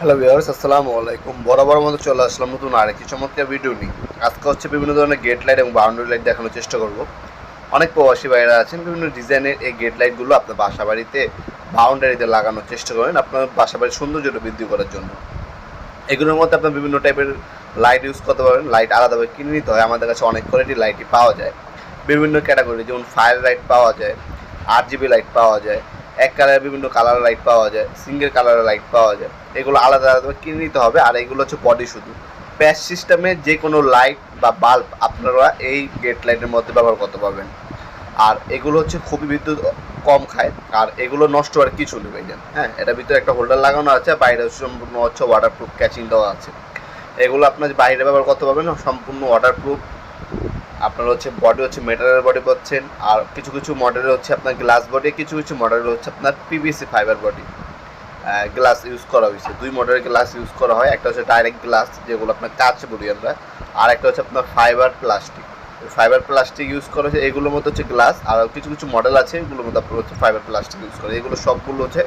Hello viewers আসসালামু আলাইকুম। বরাবর মতো চলে আসলাম নতুন আরেকটি চমৎকার ভিডিও নিয়ে। আজকে হচ্ছে বিভিন্ন ধরনের গেট লাইট এবং বাউন্ডারি লাইট দেখানোর চেষ্টা করব। অনেক প্রবাসী ভাইরা আছেন, বিভিন্ন ডিজাইনের এই গেট লাইটগুলো আপনার বাসা বাড়িতে বাউন্ডারিতে লাগানোর চেষ্টা করেন, আপনার বাসা বাড়ির সৌন্দর্যটা বৃদ্ধি করার জন্য। এগুলোর মধ্যে আপনার বিভিন্ন টাইপের লাইট ইউজ করতে পারেন লাইট আলাদাভাবে কিনে নিতে হয়, আমাদের কাছে অনেক কোয়ালিটির লাইটই পাওয়া যায়। বিভিন্ন ক্যাটাগরি যেমন ফায়ার লাইট পাওয়া যায় আট জিবি লাইট পাওয়া যায় এক কালারের বিভিন্ন কালার লাইট পাওয়া যায় সিঙ্গেল কালারের লাইট পাওয়া যায়। এগুলো আলাদা আলাদা কিনে নিতে হবে, আর এগুলো হচ্ছে বডি শুধু। প্যাচ সিস্টেমে যে কোনো লাইট বা বাল্ব আপনারা এই গেট লাইটের মধ্যে ব্যবহার করতে পারবেন। আর এগুলো হচ্ছে খুবই বিদ্যুৎ কম খায়, আর এগুলো নষ্ট হওয়ার কিছু নেই হ্যাঁ এটার ভিতরে একটা হোল্ডার লাগানো আছে, বাইরে সম্পূর্ণ হচ্ছে ওয়াটারপ্রুফ ক্যাচিং দেওয়া আছে। এগুলো আপনার বাইরে ব্যবহার করতে পারবেন, সম্পূর্ণ ওয়াটারপ্রুফ আপনার হচ্ছে বডি হচ্ছে মেটালের বডি পাচ্ছেন, আর কিছু কিছু মডেলের হচ্ছে আপনার গ্লাস বডি কিছু কিছু মডেলের হচ্ছে আপনার PVC fibre body glass use করা হয়েছে। দুই মডেলের গ্লাস ইউজ করা হয়, একটা হচ্ছে ডাইরেক্ট গ্লাস যেগুলো আপনার কাচ বলি আমরা, আর একটা হচ্ছে আপনার fibre plastic fibre plastic use করা হয়েছে, এগুলোর মধ্যে হচ্ছে গ্লাস আর কিছু কিছু মডেল আছে, এগুলোর মধ্যে আপনার হচ্ছে ফাইবার প্লাস্টিক ইউজ করে এগুলো সবগুলো হচ্ছে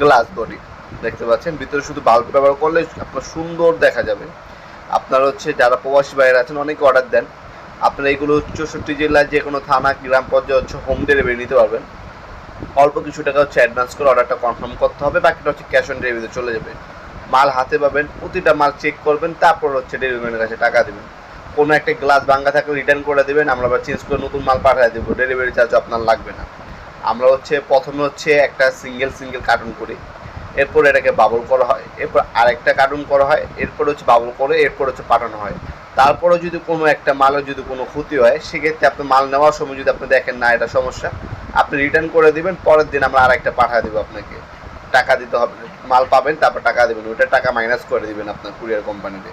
গ্লাস বডি দেখতে পাচ্ছেন? ভিতরে শুধু বাল্ব ব্যবহার করলে আপনার সুন্দর দেখা যাবে। আপনার হচ্ছে যারা প্রবাসী বাইরে আছেন, অনেকে অর্ডার দেন। আপনারা এগুলো চৌষট্টি জেলায় যে কোনো থানা, গ্রাম পর্যায়ে হচ্ছে হোম ডেলিভারি নিতে পারবেন। অল্প কিছু টাকা হচ্ছে অ্যাডভান্স করে অর্ডারটা কনফার্ম করতে হবে, বাকিটা হচ্ছে ক্যাশ অন ডেলিভারিতে চলে যাবে। মাল হাতে পাবেন, প্রতিটা মাল চেক করবেন, তারপর হচ্ছে ডেলিভারির কাছে টাকা দেবেন। কোনো একটা গ্লাস ভাঙ্গা থাকলে রিটার্ন করে দেবেন, আমরা আবার চেঞ্জ করে নতুন মাল পাঠিয়ে দেবো ডেলিভারি চার্জ আপনার লাগবে না। আমরা হচ্ছে প্রথমে হচ্ছে একটা সিঙ্গেল সিঙ্গেল কার্টুন করি, এরপর এটাকে বাবল করা হয়, এরপর আরেকটা কার্টুন করা হয়, এরপর হচ্ছে বাবল করে, এরপর হচ্ছে পাঠানো হয়। তারপরেও যদি কোনো একটা মালের যদি কোনো ক্ষতি হয়, সেক্ষেত্রে আপনি মাল নেওয়ার সময় যদি আপনি দেখেন না এটা সমস্যা, আপনি রিটার্ন করে দিবেন, পরের দিন আমরা আরেকটা পাঠিয়ে দেবো আপনাকে। টাকা দিতে হবে, মাল পাবেন, তারপর টাকা দেবেন। ওইটা টাকা মাইনাস করে দিবেন আপনার কুরিয়ার কোম্পানিতে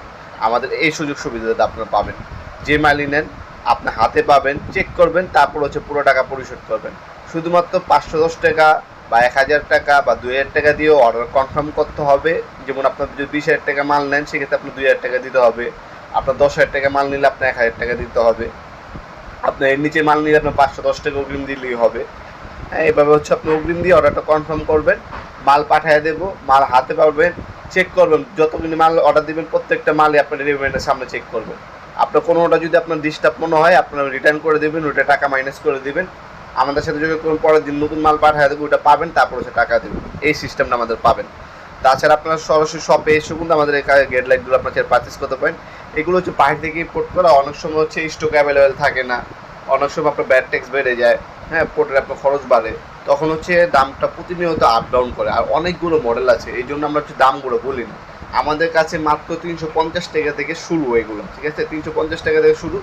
আমাদের এই সুযোগ সুবিধাটা আপনারা পাবেন। যে মালই নেন, আপনি হাতে পাবেন চেক করবেন, তারপর হচ্ছে পুরো টাকা পরিশোধ করবেন। শুধুমাত্র পাঁচশো দশ টাকা বা এক হাজার টাকা বা দুই হাজার টাকা দিয়েও অর্ডার কনফার্ম করতে হবে। যেমন আপনার যদি বিশ হাজার টাকা মাল নেন, সেক্ষেত্রে আপনার দুই হাজার টাকা দিতে হবে। আপনার দশ হাজার টাকা মাল নিলে আপনার এক হাজার টাকা দিতে হবে। আপনার এর নিচে মাল নিলে আপনার পাঁচশো, দশ টাকা অগ্রিম দিলেই হবে। হ্যাঁ এভাবে হচ্ছে আপনি অগ্রিম দিয়ে অর্ডারটা কনফার্ম করবেন। মাল পাঠিয়ে দেবো, মাল হাতে পাবেন চেক করবেন। যতগুলি মাল অর্ডার দিবেন, প্রত্যেকটা মালই আপনার ডেলিভারিটার সামনে চেক করবেন। আপনার কোনোটা যদি আপনার ডিস্টার্ব মনে হয়, আপনার রিটার্ন করে দেবেন ওটা টাকা মাইনাস করে দেবেন। আমাদের সাথে যোগাযোগ করুন পরের দিন নতুন মাল পাঠিয়ে দেবো ওটা পাবেন, তারপর হচ্ছে টাকা দেবেন। এই সিস্টেমটা আমাদের পাবেন। তাছাড়া আপনারা সরাসরি শপে এসে কিন্তু আমাদের এই গেট লাইটগুলো আপনার পারচেস করতে পারেন। এগুলো হচ্ছে বাইরে থেকে ইম্পোর্ট করা, অনেক সময় হচ্ছে স্টক অ্যাভেলেবেল থাকে না। অনেক সময় আপনার ব্যাড ট্যাক্স বেড়ে যায় হ্যাঁ পোর্টের আপনার খরচ বাড়ে। তখন হচ্ছে দামটা প্রতিনিয়ত আপ ডাউন করে। আর অনেকগুলো মডেল আছে, এই জন্য আমরা হচ্ছে দামগুলো বলি না। আমাদের কাছে মাত্র তিনশো পঞ্চাশ টাকা থেকে শুরু এগুলো, ঠিক আছে? তিনশো পঞ্চাশ টাকা থেকে শুরু,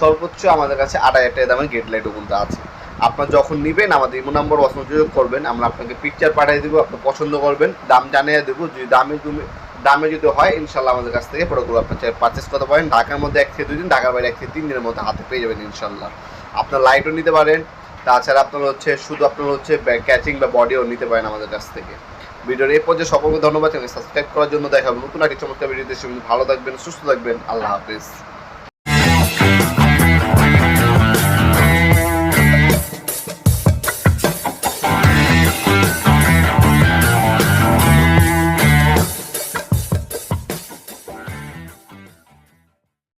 সর্বোচ্চ আমাদের কাছে আড়াই হাজার টাকা দামের গেট লাইটও কিন্তু আছে। আপনার যখন নেবেন, আমাদের ইমো নাম্বার যোগাযোগ করবেন। আমরা আপনাকে পিকচার পাঠিয়ে দেবো, আপনি পছন্দ করবেন, দাম জানিয়ে দেবো। যদি দামে তুমি, দামে যদি হয়, ইনশাল্লাহ আমাদের কাছ থেকে প্রোডাক্টগুলো আপনি পারচেস করতে পারেন। ঢাকার মধ্যে এক থেকে দুই দিন, ঢাকার বাইরে এক থেকে তিন দিনের মধ্যে হাতে পেয়ে যাবেন ইনশাল্লাহ। আপনার লাইটও নিতে পারেন। তাছাড়া আপনার হচ্ছে, শুধু আপনার হচ্ছে ক্যাচিং বা বডিও নিতে পারেন আমাদের কাছ থেকে। ভিডিওর এই পর্যায়ে সকলকে ধন্যবাদ চ্যানেল সাবস্ক্রাইব করার জন্য দেখা হবে নতুন একটি চমৎকার ভিডিও দেশে ভালো থাকবেন, সুস্থ থাকবেন। আল্লাহ হাফিজ।